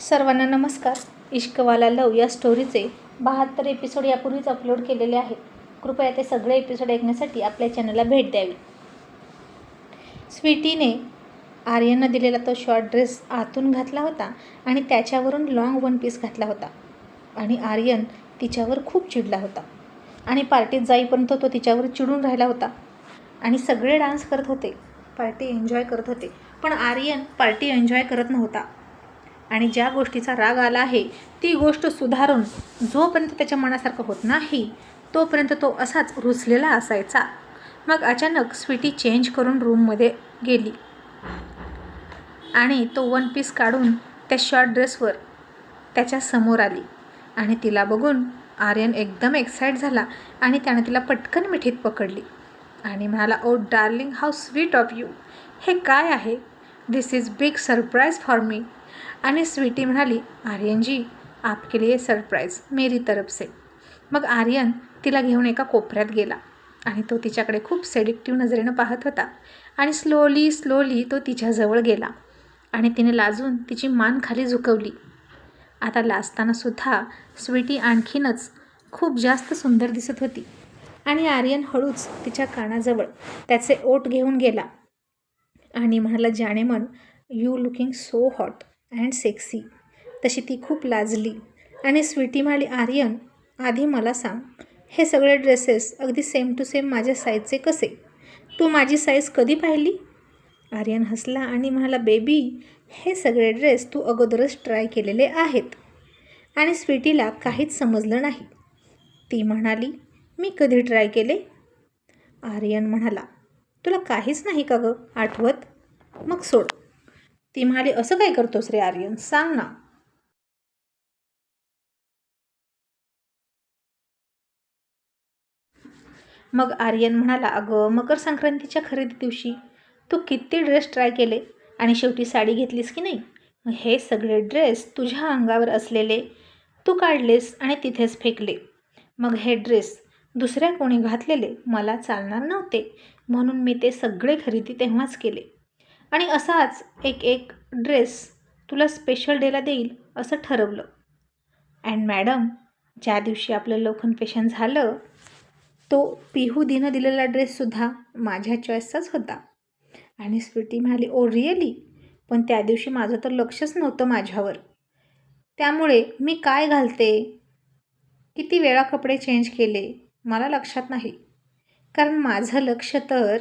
सर्वांना नमस्कार. इश्कवाला लव या स्टोरीचे बहात्तर एपिसोड यापूर्वीच अपलोड केलेले आहेत. कृपया ते सगळे एपिसोड ऐकण्यासाठी आपल्या चॅनलला भेट द्यावी. स्वीटीने आर्यननं दिलेला तो शॉर्ट ड्रेस आतून घातला होता आणि त्याच्यावरून लॉंग वन पीस घातला होता. आणि आर्यन तिच्यावर खूप चिडला होता. आणि पार्टीत जाईपर्यंत तो तिच्यावर चिडून राहिला होता. आणि सगळे डान्स करत होते. पार्टी एन्जॉय करत होते. पण आर्यन पार्टी एन्जॉय करत नव्हता. आणि ज्या गोष्टीचा राग आला आहे ती गोष्ट सुधारून जोपर्यंत त्याच्या मनासारखं होत नाही तोपर्यंत तो असाच रुसलेला असायचा. मग अचानक स्वीटी चेंज करून रूममध्ये गेली आणि तो वन पीस काढून त्या शॉर्ट ड्रेसवर त्याच्यासमोर आली आणि तिला बघून आर्यन एकदम एक्साईट झाला आणि त्याने तिला पटकन मिठीत पकडली आणि म्हणाला ओ darling how sweet of you हे काय आहे? This is big surprise for me आणि स्वीटी म्हणाली आर्यनजी आपके लिए सरप्राईज मेरी तरफ से. मग आर्यन तिला घेऊन एका कोपऱ्यात गेला आणि तो तिच्याकडे खूप सेडिक्टिव्ह नजरेनं पाहत होता आणि स्लोली स्लोली तो तिच्याजवळ गेला आणि तिने लाजून तिची मान खाली झुकवली. आता लाजतानासुद्धा स्वीटी आणखीनच खूप जास्त सुंदर दिसत होती आणि आर्यन हळूच तिच्या कानाजवळ त्याचे ओठ घेऊन गेला आणि म्हणाला जाणे मन you looking so hot and sexy. तशी ती खूप लाजली. आणि स्वीटी म्हणाली आर्यन आधी मला सांग हे सगळे ड्रेसेस अगदी सेम टू सेम माझ्या साईजचे कसे? तू माझी साईज कधी पाहिली? आर्यन हसला आणि म्हणाला बेबी हे सगळे ड्रेस तू अगोदरच ट्राय केलेले आहेत. आणि स्वीटीला काहीच समजलं नाही. ती म्हणाली मी कधी ट्राय केले? आर्यन म्हणाला तुला काहीच नाही का गं? आठवत? मग सोड. ती म्हणाली असं काय करतोस रे आर्यन? सांग ना. मग आर्यन म्हणाला अगं मकर संक्रांतीच्या खरेदी दिवशी तू किती ड्रेस ट्राय केले आणि शेवटी साडी घेतलीस की नाही? मग हे सगळे ड्रेस तुझ्या अंगावर असलेले तू काढलेस आणि तिथेच फेकले. मग हे ड्रेस दुसऱ्या कोणी घातलेले मला चालणार नव्हते म्हणून मी ते सगळे खरेदी तेव्हाच केले. आणि असाच एक एक ड्रेस तुला स्पेशल डेला देईल असं ठरवलं. अँड मॅडम ज्या दिवशी आपलं लोखंडपेशन झालं तो पिहू दिनं दिलेला ड्रेससुद्धा माझ्या चॉईसचाच होता. आणि स्वीटी म्हणाली oh, ओ रिअली पण त्या दिवशी माझं तर लक्षच नव्हतं माझ्यावर. त्यामुळे मी काय घालते? किती वेळा कपडे चेंज केले? मला लक्षात नाही. कारण माझं लक्ष तर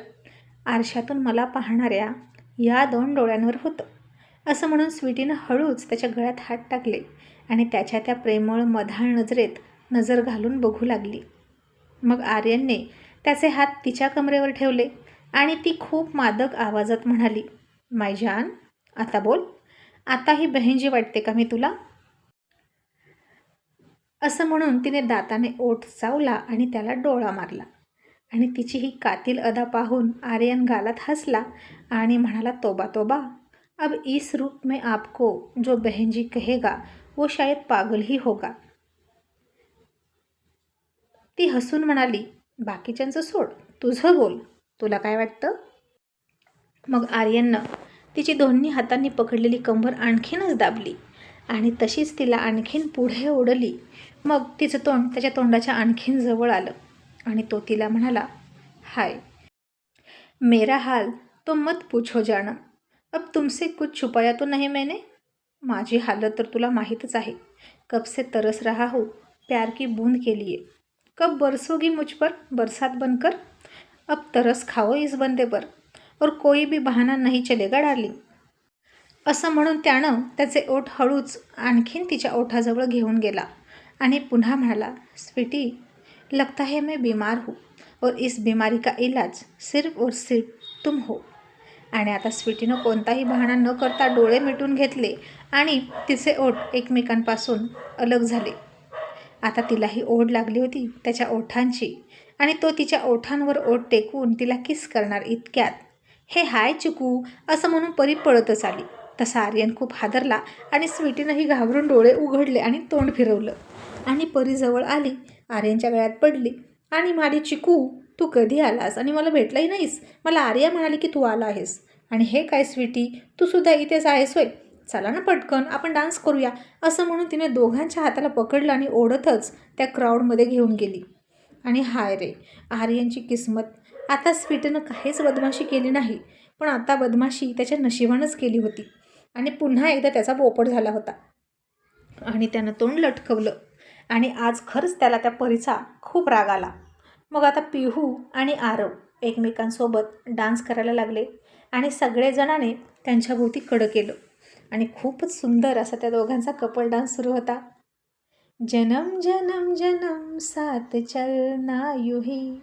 आरशातून मला पाहणाऱ्या या दोन डोळ्यांवर होतं. असं म्हणून स्वीटीनं हळूच त्याच्या गळ्यात हात टाकले आणि त्याच्या त्या प्रेमळ मधाळ नजरेत नजर घालून बघू लागली. मग आर्यनने त्याचे हात तिच्या कमरेवर ठेवले आणि ती खूप मादक आवाजात म्हणाली माय जान आता बोल. आता ही बहीणजी वाटते का मी तुला? असं म्हणून तिने दाताने ओठ चावला आणि त्याला डोळा मारला. आणि तिची ही कातील अदा पाहून आर्यन गालात हसला आणि म्हणाला तोबा तोबा अब इस रूप में आपको जो बहनजी कहेगा वो शायद पागल ही होगा. ती हसून म्हणाली बाकीच्यांचं सोड तुझं बोल तुला काय वाटतं? मग आर्यननं तिची दोन्ही हातांनी पकडलेली कंबर आणखीनच दाबली आणि तशीच तिला आणखीन पुढे ओढली. मग तिचं तोंड त्याच्या तोंडाच्या आणखीन जवळ आलं. आणि तो तिला म्हणाला हाय मेरा हाल तो मत पूछो जाणं अब तुमसे कुछ छुपाया तो नाही मैंने? माझी हालत तर तुला माहीतच आहे. कब से तरस रहा हो प्यार की बूंद के लिए. कब बरसोगी मुझ पर बरसात बनकर? अब तरस खाओ इस बंदे पर. और कोई भी बहाना नहीं चलेगा डार्लिंग. असं म्हणून त्यानं त्याचे ओठ हळूच आणखीन तिच्या ओठाजवळ घेऊन गेला आणि पुन्हा म्हणाला स्वीटी लगता है मैं बीमार हूँ और इस बीमारी का इलाज सिर्फ और सिर्फ तुम हो। आणि आता स्वीटीनं कोणताही बहाणा न करता डोळे मिटून घेतले आणि तिचे ओठ एकमेकांपासून अलग झाले. आता तिलाही ओढ लागली होती त्याच्या ओठांची आणि तो तिच्या ओठांवर ओठ टेकवून तिला किस करणार इतक्यात? हे हाय चिकू असं म्हणून परी पळतच आली. तसा आर्यन खूप हादरला आणि स्वीटीनंही घाबरून डोळे उघडले आणि तोंड फिरवलं. आणि परीजवळ आली आर्यनच्या गळ्यात पडली. आणि म्हणाली चिकू तू कधी आलास? आणि मला भेटलाही नाहीस. मला आर्या म्हणाली की तू आला आहेस. आणि हे काय स्वीटी? तू सुद्धा इथेच आहेस होय. चला ना पटकन आपण डान्स करूया. असं म्हणून तिने दोघांच्या हाताला पकडलं आणि ओढतच त्या क्राऊडमध्ये घेऊन गेली. आणि हाय रे आर्यांची किस्मत. आता स्वीटनं काहीच बदमाशी केली नाही पण आता बदमाशी त्याच्या नशिबानंच केली होती. आणि पुन्हा एकदा त्याचा पोपट झाला होता. आणि त्यानं तोंड लटकवलं. आणि आज खरंच त्याला त्या परीचा खूप राग आला. मग आता पिहू आणि आरव एकमेकांसोबत डान्स करायला लागले आणि सगळेजणाने त्यांच्याभोवती कडं केलं. आणि खूपच सुंदर असा त्या दोघांचा कपल डान्स सुरू होता. जनम जनम जनम सात चलना यूही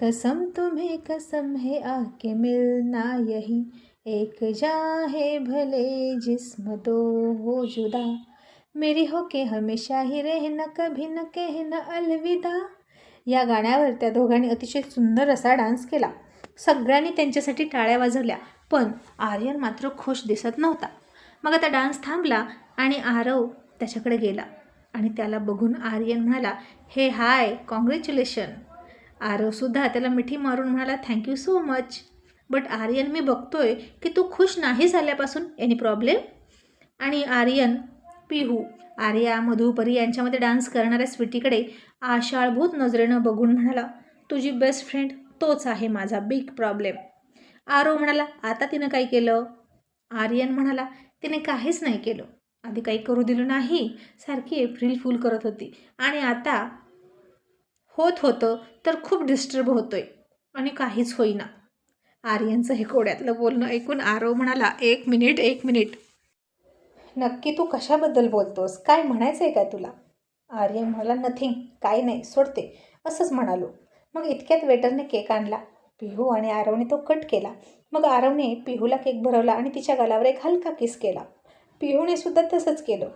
कसम तुम्हें कसम है आके मिलना यही एक जा है भले जिस्म दो हो जुदा. मेरी हो के हमेशा ही रहना कभी न कहना अलविदा. या गाण्यावर त्या दोघांनी अतिशय सुंदर असा डान्स केला. सगळ्यांनी त्यांच्यासाठी टाळ्या वाजवल्या पण आर्यन मात्र खुश दिसत नव्हता. मग आता डान्स थांबला आणि आरव त्याच्याकडे गेला आणि त्याला बघून आर्यन म्हणाला हे हाय कॉंग्रॅच्युलेशन. आरवसुद्धा त्याला मिठी मारून म्हणाला thank you so much but Aryan मी बघतोय की तू खुश नाही झाल्यापासून एनी प्रॉब्लेम आणि आर्यन पिहू. आर्या मधुपरी यांच्यामध्ये डान्स करणाऱ्या स्वीटीकडे आशाळभूत नजरेनं बघून म्हणाला तुझी बेस्ट फ्रेंड तोच आहे माझा बिग प्रॉब्लेम आरो म्हणाला आता तिनं काय केलं? आर्यन म्हणाला तिने काहीच नाही केलं. आधी काही करू दिलं नाही. सारखी एप्रिल फूल करत होती. आणि आता होत होतं तर खूप डिस्टर्ब होतोय. आणि काहीच होईना. आर्यनचं हे कोड्यातलं बोलणं ऐकून आरो म्हणाला एक मिनिट एक मिनिट. नक्की तू कशाबद्दल बोलतोस? काय म्हणायचं आहे काय तुला? आर्यन म्हणाला नथिंग काय नाही सोडते. असंच म्हणालो. मग इतक्यात वेटरने केक आणला. पिहू आणि आरवने तो कट केला. मग आरवने पिहूला केक भरवला आणि तिच्या गालावर एक हलका किस केला. पिहूने सुद्धा तसंच केलं.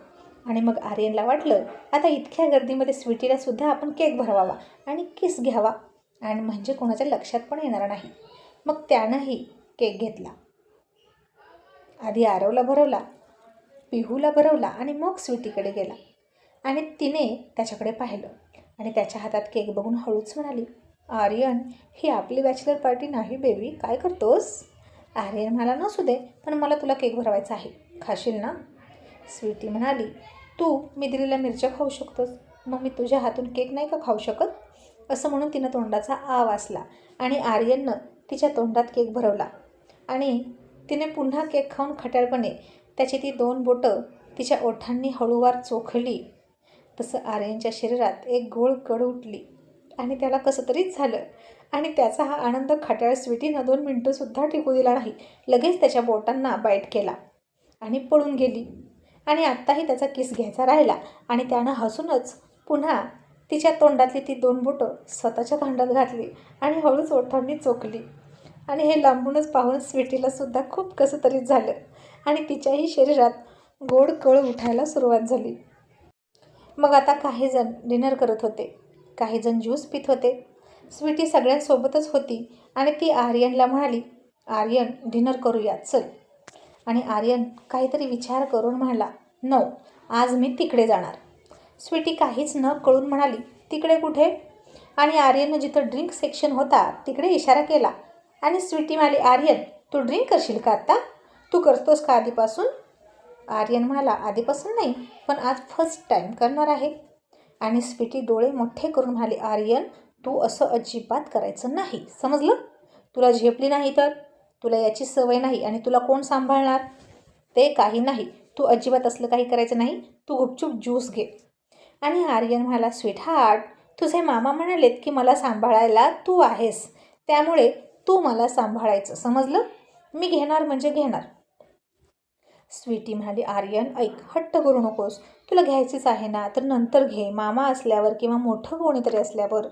आणि मग आर्यनला वाटलं आता इतक्या गर्दीमध्ये स्वीटीला सुद्धा आपण केक भरवावा आणि किस घ्यावा? आणि म्हणजे कोणाच्या लक्षात पण येणार नाही. मग त्यानंही केक घेतला. आधी आरवला भरवला. पिहूला भरवला आणि मग स्वीटीकडे गेला. आणि तिने त्याच्याकडे पाहिलं आणि त्याच्या हातात केक बघून हळूच म्हणाली आर्यन ही आपली बॅचलर पार्टी नाही बेबी काय करतोस? आर्यन मला नसू दे पण मला तुला केक भरवायचा आहे. खाशील ना? स्वीटी म्हणाली तू मी दिलेल्या मिरच्या खाऊ शकतोस. मग मी तुझ्या हातून केक नाही का खाऊ शकत? असं म्हणून तिनं तोंडाचा आ वासला आणि आर्यननं तिच्या तोंडात केक भरवला. आणि तिने पुन्हा केक खाऊन खट्याळपणे त्याची ती दोन बोटं तिच्या ओठांनी हळूवार चोखली. तसं आर्यनच्या शरीरात एक गोळ कड उठली आणि त्याला कसं तरीच झालं. आणि त्याचा हा आनंद खट्याळ स्वीटीनं दोन मिनटंसुद्धा टिकू दिला नाही. लगेच त्याच्या बोटांना बाईट केला आणि पळून गेली. आणि आत्ताही त्याचा किस घ्यायचा राहिला आणि त्यानं हसूनच पुन्हा तिच्या तोंडातली ती दोन बोटं स्वतःच्या तोंडात घातली आणि हळूच ओठांनी चोखली. आणि हे लांबूनच पाहून स्वीटीलासुद्धा खूप कसं तरीच झालं. आणि तिच्याही शरीरात गोड कळ उठायला सुरुवात झाली. मग आता काही जण डिनर करत होते. काही जण ज्यूस पित होते. स्वीटी सगळ्यांसोबतच होती आणि ती आर्यनला म्हणाली आर्यन डिनर करूया चल. आणि आर्यन काहीतरी विचार करून म्हणाला नो आज मी तिकडे जाणार. स्वीटी काहीच न कळून म्हणाली तिकडे कुठे? आणि आर्यननं जिथं ड्रिंक सेक्शन होता तिकडे इशारा केला आणि स्वीटी म्हणाली आर्यन तू ड्रिंक करशील का आत्ता तू करतोस का आधीपासून? आर्यन म्हणाला आधीपासून नाही पण आज फर्स्ट टाईम करणार आहे. आणि स्वीटी डोळे मोठे करून म्हणाली आर्यन तू असं अजिबात करायचं नाही समजलं? तुला झेपली नाही तर? तुला याची सवय नाही आणि तुला कोण सांभाळणार? ते काही नाही तू अजिबात असलं काही करायचं नाही तू गुपचूप ज्यूस घे. आणि आर्यन म्हणाला स्वीट हार्ट तुझे मामा म्हणालेत की मला सांभाळायला तू आहेस त्यामुळे तू मला सांभाळायचं समजलं? मी घेणार म्हणजे घेणार. स्वीटी म्हणाली आर्यन ऐक हट्ट करू नकोस. तुला घ्यायचीच आहे ना तर नंतर घे. मामा असल्यावर किंवा मोठं कोणीतरी असल्यावर.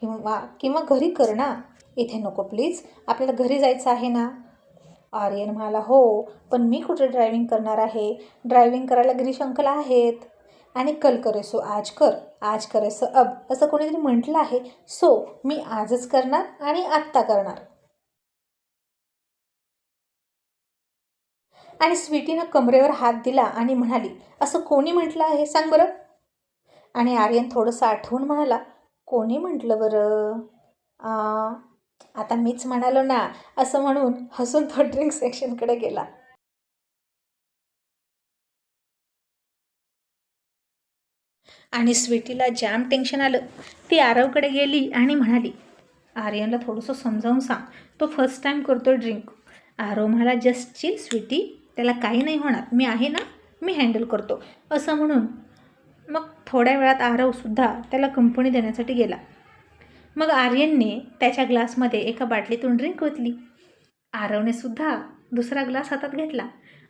किंवा किंवा घरी कर ना. इथे नको प्लीज आपल्याला घरी जायचं आहे ना. आर्यन म्हणाला हो पण मी कुठे ड्रायव्हिंग करणार आहे? ड्रायव्हिंग करायला गिरीश अंकल आहेत. आणि कल करे सो आज कर. आज करे सो अब. असं कोणीतरी म्हटलं आहे. सो मी आजच करणार आणि आत्ता करणार. आणि स्वीटीनं कमरेवर हात दिला आणि म्हणाली असं कोणी म्हटलं आहे? सांग बरं. आणि आर्यन थोडंसं आठवून म्हणाला कोणी म्हटलं बरं? आता मीच म्हणालो ना असं म्हणून हसून तो ड्रिंक सेक्शनकडे गेला. आणि स्वीटीला जाम टेन्शन आलं. ती आरवकडे गेली आणि म्हणाली आर्यनला थोडंसं समजावून सांग. तो फर्स्ट टाईम करतो ड्रिंक. आरव म्हणाला जस्ट चिल स्वीटी. त्याला काही नाही होणार. मी आहे ना मी हँडल करतो. असं म्हणून मग थोड्या वेळात आरवसुद्धा त्याला कंपनी देण्यासाठी गेला. मग आर्यनने त्याच्या ग्लासमध्ये एका बाटलीतून ड्रिंक ओतली. आरवने सुद्धा दुसरा ग्लास हातात घेतला.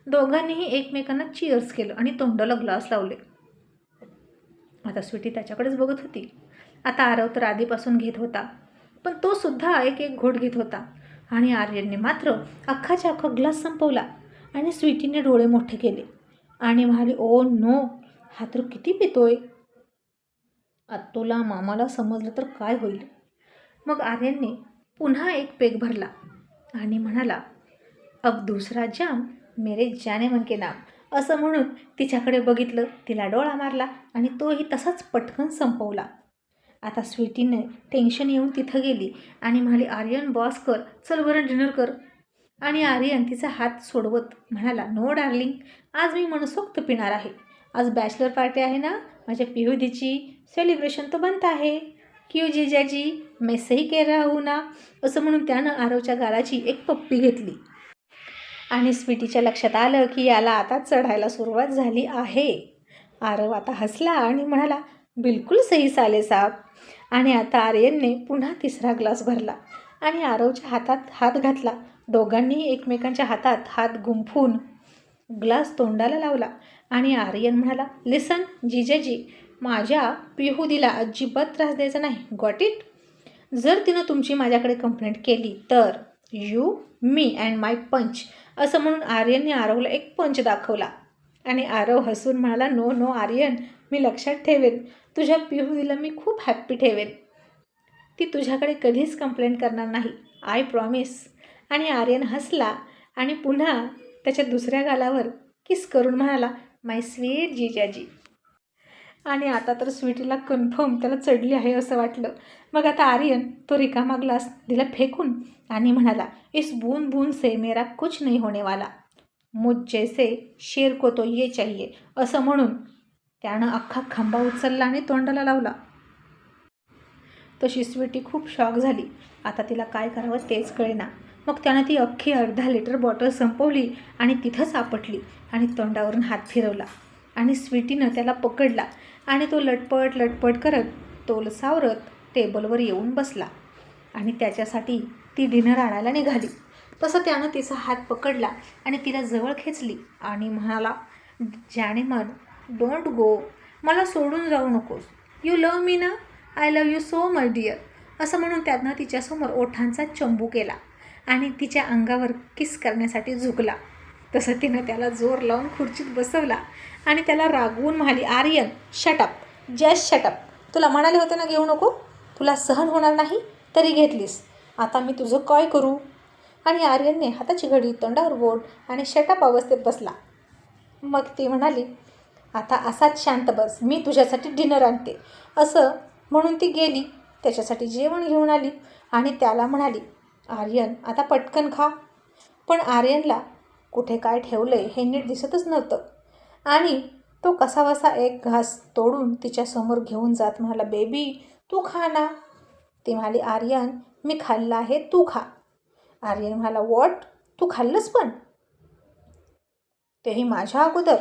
दोघांनीही एकमेकांना चिअर्स केलं आणि तोंडाला ग्लास लावले. आता स्वीटी त्याच्याकडेच बघत होती. आता आरव तर आधीपासून घेत होता. पण तो सुद्धा एक एक घोट घेत होता. आणि आर्यनने मात्र अख्खाच्या अख्खा ग्लास संपवला. आणि स्वीटीने डोळे मोठे केले आणि म्हणाले ओ नो हा तर किती पितोय. आत्तोला मामाला समजलं तर काय होईल? मग आर्यनने पुन्हा एक पेग भरला आणि म्हणाला अब दुसरा जाम मेरे जाने मन के नाम. असं म्हणून तिच्याकडे बघितलं तिला डोळा मारला आणि तोही तसाच पटकन संपवला. आता स्वीटीने टेन्शन येऊन तिथं गेली आणि म्हणाली आर्यन बॉस कर चल बरं डिनर कर. आणि आर्यन तिचा हात सोडवत म्हणाला नो डार्लिंग आज मी मनसोक्त पिणार आहे. आज बॅचलर पार्टी आहे ना? माझ्या पिहुदीची सेलिब्रेशन तर बनत आहे. क्यू जिजाजी मेसही सही कह ना? असं म्हणून त्यानं आरवच्या गालाची एक पप्पी घेतली. आणि स्वीटीच्या लक्षात आलं की याला आता चढायला सुरुवात झाली आहे. आरव आता हसला आणि म्हणाला बिलकुल सही साले साहेब. आणि आता आर्यनने पुन्हा तिसरा ग्लास भरला. आणि आरवच्या हातात हात घातला. दोघांनीही एकमेकांच्या हातात हात गुंफून ग्लास तोंडाला लावला आणि आर्यन म्हणाला लिसन जिजाजी माझ्या पिहुदीला अजिबात त्रास द्यायचा नाही. Got it? जर तिनं तुमची माझ्याकडे कंप्लेंट केली तर यू मी अँड माय पंच असं म्हणून आर्यनने आरवला एक पंच दाखवला. आणि आरव हसून म्हणाला नो नो आर्यन मी लक्षात ठेवेन. तुझ्या पिहुदीला मी खूप हॅप्पी ठेवेन. ती तुझ्याकडे कधीच कंप्लेंट करणार नाही आय प्रॉमिस आणि आर्यन हसला आणि पुन्हा त्याच्या दुसऱ्या गालावर किस करून म्हणाला माय स्वीट जिजाजी. आणि आता तर स्वीटीला कन्फर्म त्याला चढली आहे असं वाटलं. मग आता आर्यन तो रिकामा ग्लास दिला फेकून आणि म्हणाला इस बून बून से मेरा कुछ नाही होणेवाला मुझ जैसे शेर को तो ये चाहिए. असं म्हणून त्यानं अख्खा खांबा उचलला आणि तोंडाला लावला. तशी स्वीटी खूप शॉक झाली. आता तिला काय करावं तेच कळेना. मग त्यानं ती अख्खी अर्धा लिटर बॉटल संपवली आणि तिथंच आपटली आणि तोंडावरून हात फिरवला. आणि स्वीटीनं त्याला पकडला आणि तो लटपट लटपट करत तोल सावरत टेबलवर येऊन बसला. आणि त्याच्यासाठी ती डिनर आणायला निघाली. तसं त्यानं तिचा हात पकडला आणि तिला जवळ खेचली आणि म्हणाला ज्याने मन डोंट गो मला सोडून जाऊ नकोस. यू लव मी ना? I love you so much dear असं म्हणून त्यानं तिच्यासमोर ओठांचा चंबू केला आणि तिच्या अंगावर किस करण्यासाठी झुकला. तसं तिनं त्याला जोर लावून खुर्चीत बसवला आणि त्याला रागवून म्हणाली आर्यन शटअप जस्ट शटअप तुला म्हणाले होते ना घेऊ नको? तुला सहन होणार नाही? तरी घेतलीस. आता मी तुझं काय करू? आणि आर्यनने हाताची घडी तोंडावर बोट आणि शटअप अवस्थेत बसला. मग ती म्हणाली आता असाच शांत बस. मी तुझ्यासाठी डिनर आणते. असं म्हणून ती गेली. त्याच्यासाठी जेवण घेऊन आली आणि त्याला म्हणाली आर्यन आता पटकन खा. पण आर्यनला कुठे काय ठेवलं आहे हे नीट दिसतच नव्हतं. आणि तो कसावसा एक घास तोडून तिच्यासमोर घेऊन जात म्हणाला बेबी तू खा ना. ती म्हणाली आर्यन मी खाल्लं आहे तू खा. आर्यन म्हणाला वॉट? तू खाल्लंस पण? तेही माझ्या अगोदर.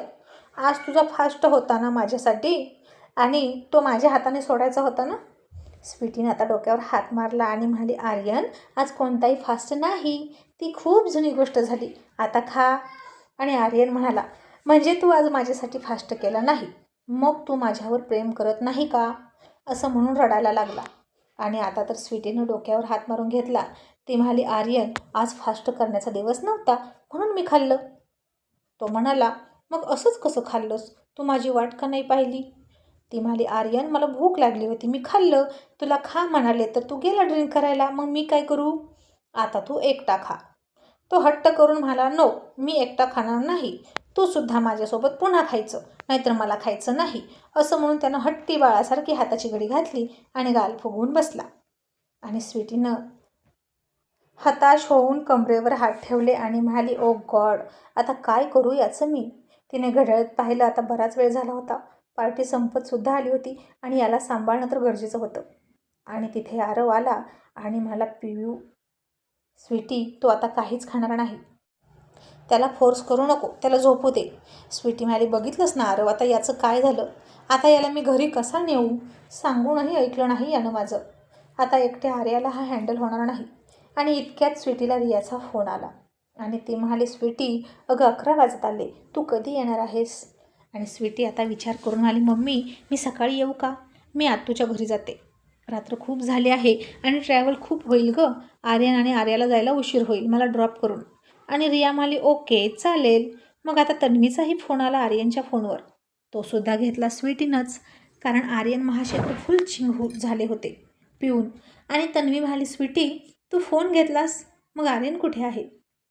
आज तुझा फास्ट होता ना माझ्यासाठी? आणि तो माझ्या हाताने सोडायचा होता ना? स्वीटीने आता डोक्यावर हात मारला आणि म्हणाली आर्यन आज कोणताही फास्ट नाही. ती खूप जुनी गोष्ट झाली. आता खा. आणि आर्यन म्हणाला म्हणजे तू आज माझ्यासाठी फास्ट केला नाही? मग तू माझ्यावर प्रेम करत नाही का? असं म्हणून रडायला लागला. आणि आता तर स्वीटीनं डोक्यावर हात मारून घेतला. ती म्हणाली आर्यन आज फास्ट करण्याचा दिवस नव्हता. म्हणून मी खाल्लं. तो म्हणाला मग असंच कसं खाल्लंस? तू माझी वाट का नाही पाहिली? ती म्हणाली आर्यन मला भूक लागली होती मी खाल्लं. तुला खा म्हणाले तर तू गेला ड्रिंक करायला मग मी काय करू? आता तू एकटा खा. तो हट्ट करून म्हणाला नो मी एकटा खाणार नाही. तू सुद्धा माझ्यासोबत पुन्हा खायचं नाहीतर मला खायचं नाही. असं म्हणून त्यानं हट्टी बाळासारखी हाताची घडी घातली आणि गाल फुगवून बसला. आणि स्वीटीनं हताश होऊन कमरेवर हात ठेवले आणि म्हणाली ओ गॉड आता काय करू याचं मी? तिने घड्याळत पाहिलं आता बराच वेळ झाला होता. पार्टी संपतसुद्धा आली होती आणि याला सांभाळणं तर गरजेचं होतं. आणि तिथे आरव आला आणि मला पियू स्वीटी तो आता काहीच खाणार नाही. त्याला फोर्स करू नको त्याला झोपू दे. स्वीटी म्हणाली बघितलंच ना आरव आता याचं काय झालं? आता याला मी घरी कसा नेऊ? सांगूनही ऐकलं नाही यानं माझं. आता एकट्या आर्याला हा हँडल होणार नाही. आणि इतक्यात स्वीटीला रियाचा फोन आला. आणि ती म्हणाली स्वीटी अगं अकरा वाजत आले. तू कधी येणार आहेस? आणि स्वीटी आता विचार करून आली मम्मी मी सकाळी येऊ का? मी आत्तूच्या घरी जाते. रात्र खूप झाली आहे आणि ट्रॅव्हल खूप होईल गं. आर्यन आणि आर्याला जायला उशीर होईल. मला ड्रॉप करून. आणि रिया म्हणाली ओके चालेल. मग आता तन्वीचाही फोन आला आर्यनच्या फोनवर. तो सुद्धा घेतला स्वीटीनंच कारण आर्यन महाशेत्र फुल चिंग झाले होते. पिऊन आणि तन्वी म्हणाली स्वीटी तू फोन घेतलास? मग आर्यन कुठे आहे?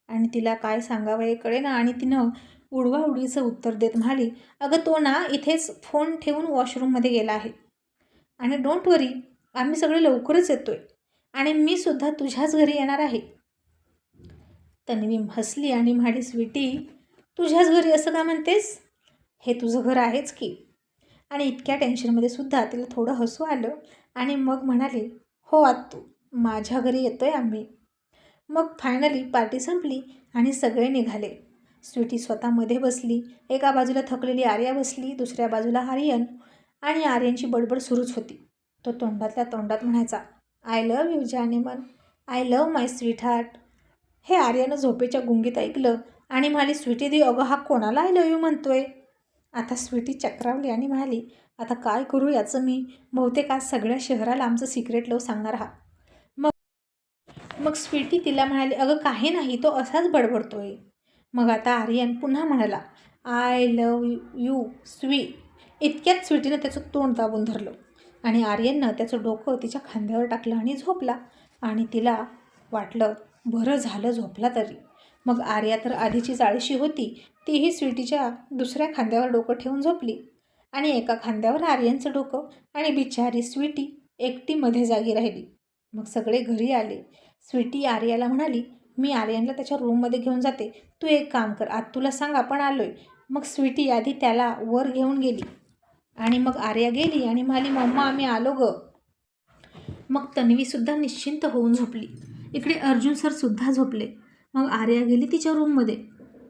आणि तिला काय सांगावं हे कळे ना आणि तिनं उडवाउडीचं उत्तर देत म्हणाली अगं तो ना इथेच फोन ठेवून वॉशरूममध्ये गेला आहे. आणि डोंट वरी आम्ही सगळे लवकरच येतोय. आणि मी सुद्धा तुझ्याच घरी येणार आहे. तन्वी हसली आणि म्हणाली स्वीटी तुझ्याच घरी असं का म्हणतेस? हे तुझं घर आहेच की. आणि इतक्या टेन्शनमध्ये सुद्धा तिला थोडं हसू आलं आणि मग म्हणाली हो आत्तू माझ्या घरी येतोय आम्ही. मग फायनली पार्टी संपली आणि सगळे निघाले. स्वीटी स्वतःमध्ये बसली. एका बाजूला थकलेली आर्या बसली दुसऱ्या बाजूला आर्यन. आणि आर्यनची बडबड सुरूच होती. तो तोंडातल्या तोंडात म्हणायचा आय लव यू जानेमन I love my sweetheart हे आर्यानं झोपेच्या गुंगीत ऐकलं आणि म्हणाली स्वीटी देऊ अगं हा कोणाला आय लव यू म्हणतोय? आता स्वीटी चक्रावली आणि म्हणाली आता काय करू याचं मी? बहुतेक आज सगळ्या शहराला आमचं सिक्रेट लव सांगणार हा. मग मग स्वीटी तिला म्हणाली अगं काही नाही तो असाच बडबडतोय. मग आता आर्यन पुन्हा म्हणाला आय लव यू स्वी इतक्यात स्वीटीनं त्याचं तोंड दाबून धरलं आणि आर्यननं त्याचं डोकं तिच्या खांद्यावर टाकलं आणि झोपला. आणि तिला वाटलं बरं झालं झोपला तरी. मग आर्या तर आधीची जाळीशी होती तीही स्वीटीच्या दुसऱ्या खांद्यावर डोकं ठेवून झोपली. आणि एका खांद्यावर आर्यनचं डोकं आणि बिचारी स्वीटी एकटीमध्ये जागी राहिली. मग सगळे घरी आले. स्वीटी आर्याला म्हणाली मी आर्यनला त्याच्या रूममध्ये घेऊन जाते. तू एक काम कर आज तुला सांग आपण आलोय. मग स्वीटी आधी त्याला वर घेऊन गेली. आणि मग आर्या गेली आणि म्हणाली मम्मा आम्ही आलो ग. मग तन्वीसुद्धा निश्चिंत होऊन झोपली. इकडे अर्जुन सरसुद्धा झोपले. मग आर्या गेली तिच्या रूममध्ये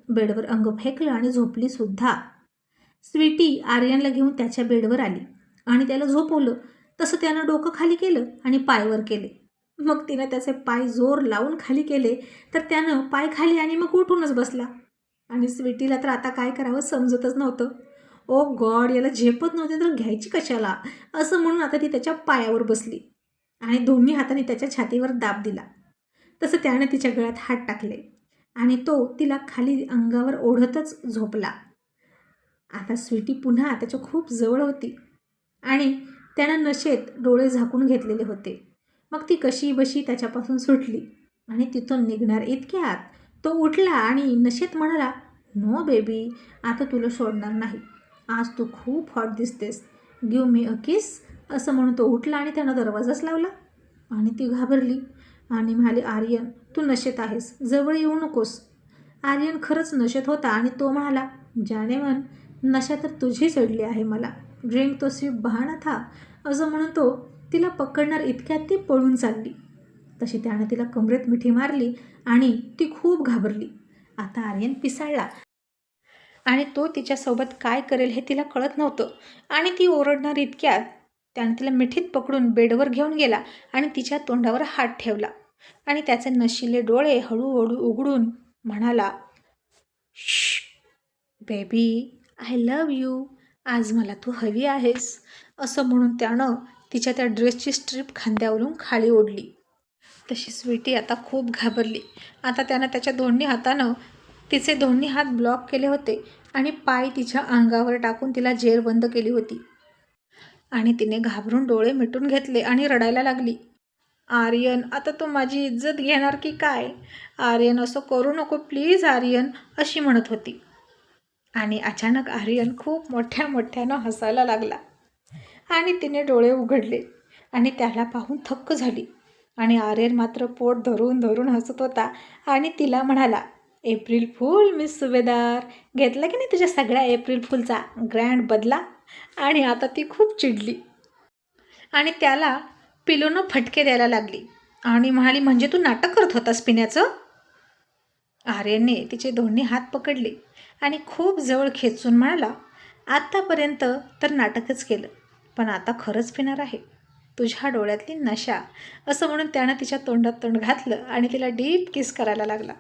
बेडवर अंग फेकलं आणि झोपलीसुद्धा स्वीटी आर्यनला घेऊन त्याच्या बेडवर आली आणि त्याला झोपवलं. तसं त्यानं डोकं खाली केलं आणि पायवर केले. मग तिनं त्याचे पाय जोर लावून खाली केले तर त्यानं पाय खाली आणि मग उठूनच बसला. आणि स्वीटीला तर आता काय करावं समजतच नव्हतं. ओ गॉड याला झेपत नव्हते तर घ्यायची कशाला? असं म्हणून आता ती त्याच्या पायावर बसली आणि दोन्ही हाताने त्याच्या छातीवर दाब दिला. तसं त्याने तिच्या गळ्यात हात टाकले आणि तो तिला खाली अंगावर ओढतच झोपला. आता स्वीटी पुन्हा त्याच्या खूप जवळ होती आणि त्यानं नशेत डोळे झाकून घेतलेले होते. मग ती कशी बशी त्याच्यापासून सुटली? आणि तिथून निघणार इतक्यात? तो उठला आणि नशेत म्हणाला नो बेबी आता तुला सोडणार नाही. आज तू खूप hot दिसतेस. Give me a kiss? असं म्हणून तो उठला आणि त्यानं दरवाजाच लावला. आणि ती घाबरली आणि म्हणाली आर्यन तू नशेत आहेस. जवळ येऊ नकोस. आर्यन खरंच नशेत होता आणि तो म्हणाला जाने मन नशा तर तुझी चढली आहे मला. ड्रिंक तो स्वीप बहाणा था. असं म्हणून तो तिला पकडणार इतक्यात ती पळून चालली. तशी त्यानं तिला कमरेत मिठी मारली आणि ती खूप घाबरली. आता आर्यन पिसाळला. आणि तो तिच्यासोबत काय करेल हे तिला कळत नव्हतं. आणि ती ओरडणार इतक्यात त्याने तिला मिठीत पकडून बेडवर घेऊन गेला आणि तिच्या तोंडावर हात ठेवला. आणि त्याचे नशिले डोळे हळूहळू उघडून म्हणाला श बेबी आय लव यू. आज मला तू हवी आहेस. असं म्हणून त्यानं तिच्या त्या ड्रेसची स्ट्रीप खांद्यावरून खाली ओढली. तशी स्वीटी आता खूप घाबरली. आता त्यानं त्याच्या दोन्ही हातानं तिचे दोन्ही हात ब्लॉक केले होते आणि पाय तिच्या अंगावर टाकून तिला जेर बंद केली होती. आणि तिने घाबरून डोळे मिटून घेतले आणि रडायला लागली. आर्यन आता तू माझी इज्जत घेणार की काय? आर्यन असं करू नको प्लीज आर्यन अशी म्हणत होती. आणि अचानक आर्यन खूप मोठ्या मोठ्यानं हसायला लागला. आणि तिने डोळे उघडले आणि त्याला पाहून थक्क झाली. आणि आर्यन मात्र पोट धरून धरून हसत होता आणि तिला म्हणाला एप्रिल फूल मिस सुभेदार. घेतला की नाही तुझ्या सगळ्या एप्रिल फूलचा? ग्रँड बदला. आणि आता ती खूप चिडली. आणि त्याला पिलोनं फटके द्यायला लागली. आणि म्हणाली म्हणजे तू नाटक करत होतास पिण्याचं? आर्यनने तिचे दोन्ही हात पकडले आणि खूप जवळ खेचून म्हणाला आत्तापर्यंत तर नाटकच केलं. पण आता खरंच पिणार आहे. तुझ्या डोळ्यातली नशा असं म्हणून त्यानं तिच्या तोंडात तोंड घातलं आणि तिला डीप किस करायला लागला.